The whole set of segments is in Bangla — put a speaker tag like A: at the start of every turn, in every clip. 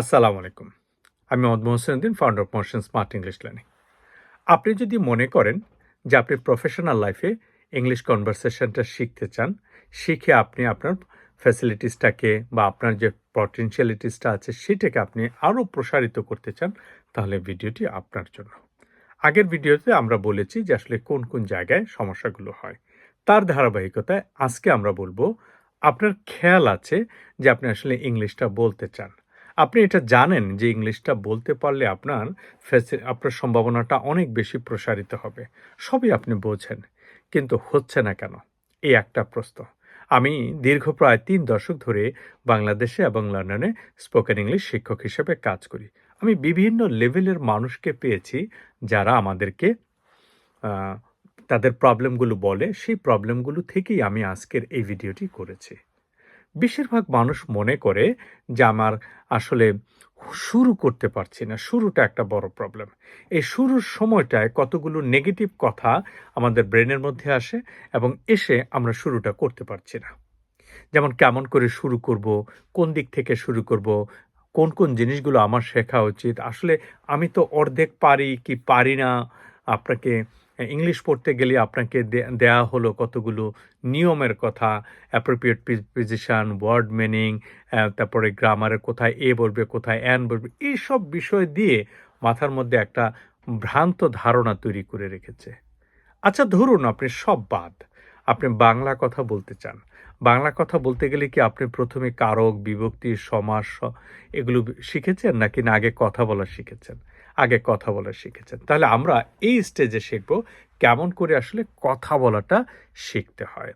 A: আসসালামু আলাইকুম। আমি Mohammad Mohsen Uddin founder of Motion Smart English Learning আপনি যদি মনে করেন যে আপনি প্রফেশনাল লাইফে ইংলিশ কনভারসেশনটা শিখতে চান, শিখে আপনি আপনার ফ্যাসিলিটিসটাকে বা আপনার যে পটেনশিয়ালিটিসটা আছে সেটাকে আপনি আরও প্রসারিত করতে চান, তাহলে ভিডিওটি আপনার জন্য। আগের ভিডিওতে আমরা বলেছি যে আসলে কোন কোন জায়গায় সমস্যাগুলো হয়। তার ধারাবাহিকতায় আজকে আমরা বলব, আপনার খেয়াল আছে যে আপনি আসলে ইংলিশটা বলতে চান। আপনি এটা জানেন যে ইংলিশটা বলতে পারলে আপনার ফেসি আপনার সম্ভাবনাটা অনেক বেশি প্রসারিত হবে। সবই আপনি বোঝেন। কিন্তু হচ্ছে না কেন? এই একটা প্রশ্ন। আমি দীর্ঘ প্রায় তিন দশক ধরে বাংলাদেশে এবং লন্ডনে স্পোকেন ইংলিশ শিক্ষক হিসেবে কাজ করি। আমি বিভিন্ন লেভেলের মানুষকে পেয়েছি যারা আমাদেরকে তাদের প্রবলেমগুলো বলে। সেই প্রবলেমগুলো থেকেই আমি আজকের এই ভিডিওটি করেছি। বেশিরভাগ মানুষ মনে করে যে আমার আসলে শুরু করতে পারছি না, শুরুটা একটা বড় প্রবলেম এই শুরুর সময়টায় কতগুলো নেগেটিভ কথা আমাদের ব্রেনের মধ্যে আসে এবং এসে আমরা শুরুটা করতে পারছি না। যেমন কেমন করে শুরু করব, কোন দিক থেকে শুরু করব, কোন কোন জিনিসগুলো আমার শেখা উচিত, আসলে আমি তো অর্ধেক পারি কি পারি না, আপনাকে ইংলিশ পড়তে গেলে আপনাকে দেয়া হলো কতগুলো নিয়মের কথা অ্যাপ্রোপ্রিয়েট পজিশন ওয়ার্ড মিনিং তারপরে গ্রামারের কোথায় এ বলবে, কোথায় অ্যান বলবে, এইসব বিষয় দিয়ে মাথার মধ্যে একটা ভ্রান্ত ধারণা তৈরি করে রেখেছে। আচ্ছা ধরুন আপনি সব বাদ, আপনি বাংলা কথা বলতে চান। বাংলা কথা বলতে গেলে কি আপনি প্রথমে কারক, বিভক্তি, সমাস এগুলো শিখেছেন নাকি না আগে কথা বলা শিখেছেন? আগে কথা বলা শিখেছেন। তাহলে আমরা এই স্টেজে শিখব কেমন করে আসলে কথা বলাটা শিখতে হয়।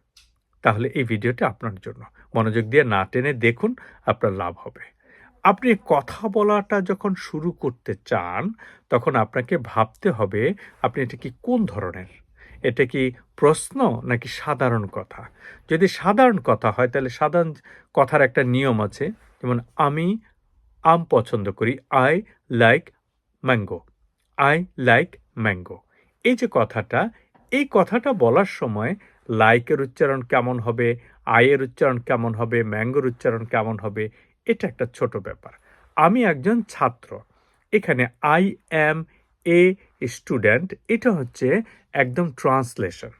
A: তাহলে এই ভিডিওটা আপনার জন্য। মনোযোগ দিয়ে না টেনে দেখুন, আপনার লাভ হবে। আপনি কথা বলাটা যখন শুরু করতে চান, তখন আপনাকে ভাবতে হবে আপনি এটা কি কোন ধরনের? এটা কি প্রশ্ন নাকি সাধারণ কথা? যদি সাধারণ কথা হয়, তাহলে সাধারণ কথার একটা নিয়ম আছে। যেমন, আমি, আম পছন্দ করি। I like mango I like mango এই যে কথাটা, এই কথাটা বলার সময় লাইকের উচ্চারণ কেমন হবে আয়ের উচ্চারণ কেমন হবে ম্যাঙ্গোর উচ্চারণ কেমন হবে, এটা একটা ছোট ব্যাপার। আমি একজন ছাত্র, এখানে আই অ্যাম এ স্টুডেন্ট এটা হচ্ছে একদম ট্রান্সলেশন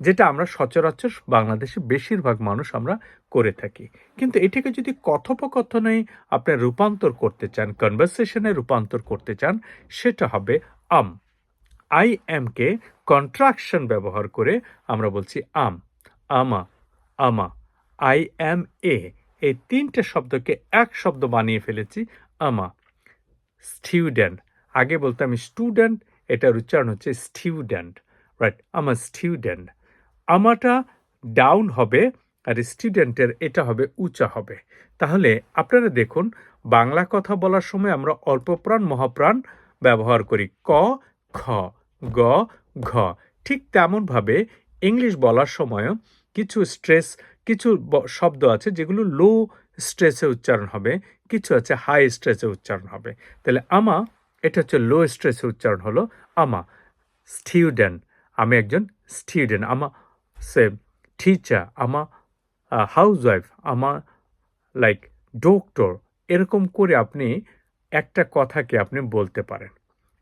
A: যেটা আমরা সচরাচর বাংলাদেশে বেশিরভাগ মানুষ আমরা করে থাকি। কিন্তু এটাকে যদি কথোপকথনে আপনি রূপান্তর করতে চান কনভারসেশনে রূপান্তর করতে চান, সেটা হবে আম। আই এমকে কন্ট্রাকশন ব্যবহার করে আমরা বলছি আম, আমা আমা। আই এম এ এই তিনটে শব্দকে এক শব্দ বানিয়ে ফেলেছি, আমা। স্টিউডেন্ট আগে বলতাম স্টুডেন্ট এটার উচ্চারণ হচ্ছে স্টিউডেন্ট রাইট আমার স্টিউডেন্ট আমাটা ডাউন হবে আর স্টুডেন্টের এটা হবে, উঁচা হবে। তাহলে আপনারা দেখুন, বাংলা কথা বলার সময় আমরা অল্পপ্রাণ, মহাপ্রাণ ব্যবহার করি। ক, খ, গ, ঘ। ঠিক তেমনভাবে ইংলিশ বলার সময়ও কিছু স্ট্রেস, কিছু শব্দ আছে যেগুলো লো স্ট্রেসে উচ্চারণ হবে, কিছু আছে হাই স্ট্রেসে উচ্চারণ হবে। তাহলে আমা, এটা হচ্ছে লো স্ট্রেসে উচ্চারণ হলো, আমা। স্টিউডেন্ট, আমি একজন স্টুডেন্ট আমা সে টিচার আমা হাউস ওয়াইফ আমা লাইক ডক্টর এরকম করে আপনি একটা কথাকে আপনি বলতে পারেন।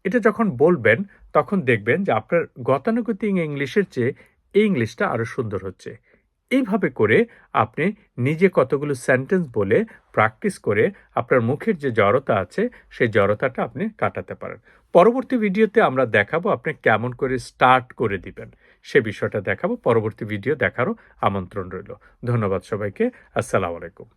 A: এটা যখন বলবেন, তখন দেখবেন যে আপনার গতানুগতিক ইংলিশের চেয়ে এই ইংলিশটা আরও সুন্দর হচ্ছে। এইভাবে করে আপনি নিজে কতগুলো সেন্টেন্স বলে প্র্যাকটিস করে আপনার মুখের যে জড়তা আছে, সেই জড়তাটা আপনি কাটাতে পারেন। পরবর্তী ভিডিওতে আমরা দেখাবো আপনি কেমন করে স্টার্ট করে দিবেন। সে বিষয়টা দেখাবো পরবর্তী ভিডিও দেখারও আমন্ত্রণ রইল। ধন্যবাদ সবাইকে আসসালামু আলাইকুম।